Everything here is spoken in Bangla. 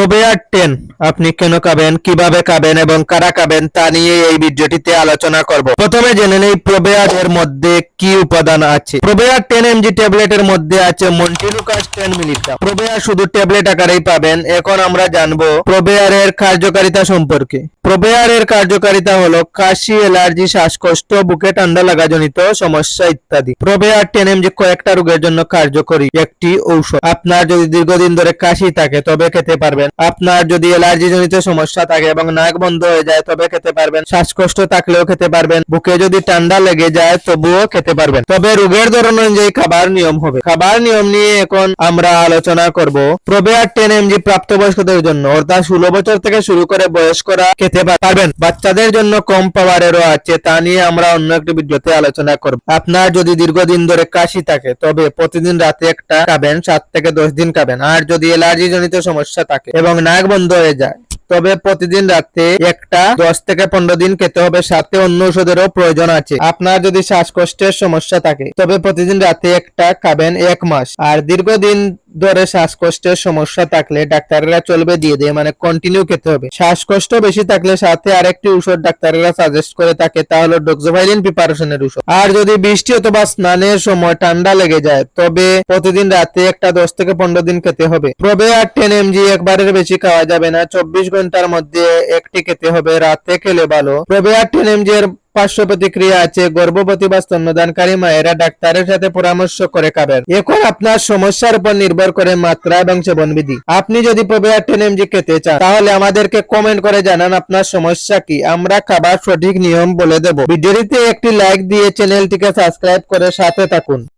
প্রোবেয়ার টেন আপনি কেন খাবেন কীভাবে খাবেন এবং কারা খাবেন তা নিয়ে এই ভিডিওটিতে আলোচনা করব। প্রথমে জেনে নেই প্রোবেয়ার এর মধ্যে কি উপাদান আছে। প্রোবেয়ার টেন এমজি ট্যাবলেটের মধ্যে আছে মন্টিনুকাস টেন মিলিগ্রাম প্রোবেয়ার শুধু ট্যাবলেট আকারেই পাবেন। এখন আমরা জানব প্রোবেয়ারের কার্যকারিতা সম্পর্কে। প্রোবেয়ারের কার্যকারিতা হলো কাশি, অ্যালার্জি, শ্বাসকষ্ট, বুকে ঠান্ডা লাগাজনিত সমস্যা ইত্যাদি। প্রোবেয়ার টেন এমজি কয়েকটা রোগের জন্য কার্যকরী একটি ঔষধ। আপনার যদি দীর্ঘদিন ধরে কাশি থাকে, তবে খেতে পারবেন। আপনার যদি অ্যালার্জি জনিত সমস্যা থাকে এবং নাক বন্ধ হয়ে যায়, তবে খেতে পারবেন। শ্বাসকষ্ট থাকলেও খেতে পারবেন। বুকে যদি ঠান্ডা লেগে যায়, তবুও খেতে পারবেন। তবে রোগের ধরন অনুযায়ী খাবার নিয়ম হবে। খাবার নিয়ম নিয়ে এখন আমরা আলোচনা করব। প্রোবেয়ার টেন এমজি প্রাপ্তবয়স্কদের জন্য, অর্থাৎ ষোলো বছর থেকে শুরু করে বয়স্করা খেতে পারবেন। বাচ্চাদের জন্য কম পাওয়ারেরও আছে, তা নিয়ে আমরা অন্য একটি ভিডিওতে আলোচনা করব। আপনার যদি দীর্ঘদিন ধরে কাশি থাকে, তবে প্রতিদিন রাতে একটা খাবেন, সাত থেকে দশ দিন খাবেন। আর যদি অ্যালার্জি জনিত সমস্যা থাকে এবং নাক বন্ধ হয়ে যায়, তবে প্রতিদিন রাতে একটা দশ থেকে পনেরো দিন খেতে হবে। সাথে অন্য ওষুধেরও প্রয়োজন আছে। আপনার যদি শ্বাসকষ্টের সমস্যা থাকে, তবে প্রতিদিন রাতে একটা খাবেন এক মাস। আর দীর্ঘদিন ধরে শ্বাসকষ্টের সমস্যা থাকলে ডাক্তারেরা চলবে দিয়ে দেয় মানে কন্টিনিউ খেতে হবে। শ্বাসকষ্ট বেশি থাকলে সাথে আরেকটি ওষুধ ডাক্তারেরা সাজেস্ট করে থাকে, তা হলো ডক্সোভাইলিন প্রিপারেশনের ওষুধ আর যদি বৃষ্টি অথবা স্নানের সময় ঠান্ডা লেগে যায়, তবে প্রতিদিন রাতে একটা দশ থেকে পনেরো দিন খেতে হবে। প্রবে আর টেন এমজি একবারের বেশি খাওয়া যাবে না, চব্বিশ ঘণ্টার মধ্যে একটি খেতে হবে, রাতে খেলে ভালো। প্রবে আর টেন এমজি এর পার্শ্ব প্রতিক্রিয়া আছে, গর্ভবতী বা স্তন্যদানকারী মায়েরা ডাক্তারের সাথে পরামর্শ করে খাবেন। এখন আপনার সমস্যার উপর নির্ভর করে মাত্রা এবং সেবনবিধি। আপনি যদি প্রবেয়ার টেন এমজি খেতে চান, তাহলে আমাদেরকে কমেন্ট করে জানান আপনার সমস্যা কি। আমরা খাবার সঠিক নিয়ম বলে দেব। ভিডিওটিতে একটি লাইক দিয়ে চ্যানেলটিকে সাবস্ক্রাইব করে সাথে থাকুন।